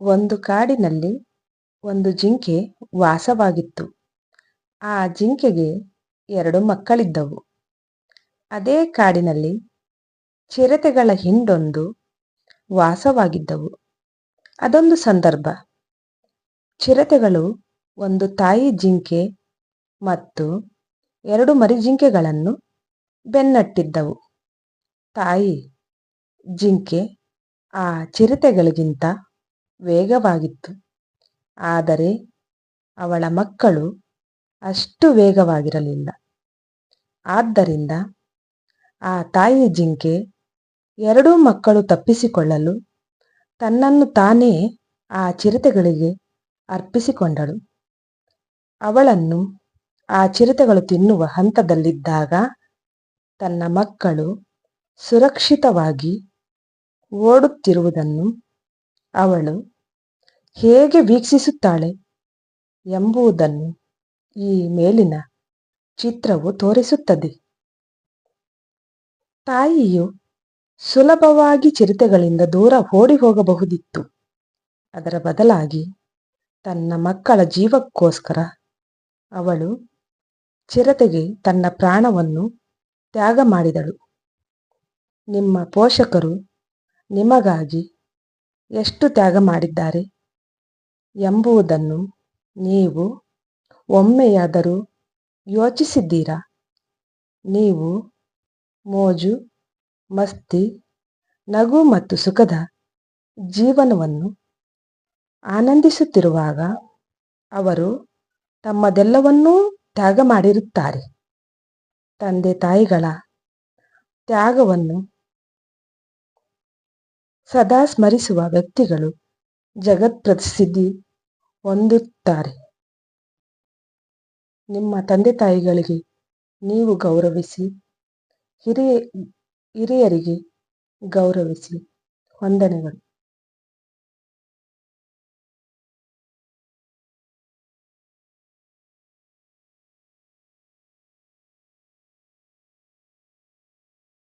ಒಂದು ಕಾಡಿನಲ್ಲಿ ಒಂದು ಜಿಂಕೆ ವಾಸವಾಗಿತ್ತು. ಆ ಜಿಂಕೆಗೆ ಎರಡು ಮಕ್ಕಳಿದ್ದವು. ಅದೇ ಕಾಡಿನಲ್ಲಿ ಚಿರತೆಗಳ ಹಿಂಡೊಂದು ವಾಸವಾಗಿದ್ದವು. ಅದೊಂದು ಸಂದರ್ಭ. ಚಿರತೆಗಳು ಒಂದು ತಾಯಿ ಜಿಂಕೆ ಮತ್ತು ಎರಡು ಮರಿ ಜಿಂಕೆಗಳನ್ನು ಬೆನ್ನಟ್ಟಿದ್ದವು. ತಾಯಿ ಜಿಂಕೆ ಆ ಚಿರತೆಗಳಿಗಿಂತ ವೇಗವಾಗಿತ್ತು. ಆದರೆ ಅವಳ ಮಕ್ಕಳು ಅಷ್ಟು ವೇಗವಾಗಿರಲಿಲ್ಲ. ಆದ್ದರಿಂದ ಆ ತಾಯಿ ಜಿಂಕೆ ಎರಡೂ ಮಕ್ಕಳು ತಪ್ಪಿಸಿಕೊಳ್ಳಲು ತನ್ನನ್ನು ತಾನೇ ಆ ಚಿರತೆಗಳಿಗೆ ಅರ್ಪಿಸಿಕೊಂಡಳು. ಅವಳನ್ನು ಆ ಚಿರತೆಗಳು ತಿನ್ನುವ ಹಂತದಲ್ಲಿದ್ದಾಗ ತನ್ನ ಮಕ್ಕಳು ಸುರಕ್ಷಿತವಾಗಿ ಓಡುತ್ತಿರುವುದನ್ನು ಅವಳು ಹೇಗೆ ವೀಕ್ಷಿಸುತ್ತಾಳೆ ಎಂಬುದನ್ನು ಈ ಮೇಲಿನ ಚಿತ್ರವು ತೋರಿಸುತ್ತದೆ. ತಾಯಿಯು ಸುಲಭವಾಗಿ ಚಿರತೆಗಳಿಂದ ದೂರ ಓಡಿ ಹೋಗಬಹುದಿತ್ತು ಅದರ ಬದಲಾಗಿ ತನ್ನ ಮಕ್ಕಳ ಜೀವಕ್ಕೋಸ್ಕರ ಅವಳು ಚಿರತೆಗೆ ತನ್ನ ಪ್ರಾಣವನ್ನು ತ್ಯಾಗ ಮಾಡಿದಳು. ನಿಮ್ಮ ಪೋಷಕರು ನಿಮಗಾಗಿ ಎಷ್ಟು ತ್ಯಾಗ ಮಾಡಿದ್ದಾರೆ ಎಂಬುವುದನ್ನು ನೀವು ಒಮ್ಮೆಯಾದರೂ ಯೋಚಿಸಿದ್ದೀರಾ? ನೀವು ಮೋಜು, ಮಸ್ತಿ, ನಗು ಮತ್ತು ಸುಖದ ಜೀವನವನ್ನು ಆನಂದಿಸುತ್ತಿರುವಾಗ ಅವರು ತಮ್ಮದೆಲ್ಲವನ್ನೂ ತ್ಯಾಗ ಮಾಡಿರುತ್ತಾರೆ. ತಂದೆ ತಾಯಿಗಳ ತ್ಯಾಗವನ್ನು ಸದಾ ಸ್ಮರಿಸುವ ವ್ಯಕ್ತಿಗಳು ಜಗತ್ಪ್ರಸಿದ್ಧಿ ಹೊಂದುತ್ತಾರೆ. ನಿಮ್ಮ ತಂದೆ ತಾಯಿಗಳಿಗೆ ನೀವು ಗೌರವಿಸಿ ಹಿರಿಯ ಹಿರಿಯರಿಗೆ ಗೌರವಿಸಿ. ವಂದನೆಗಳು.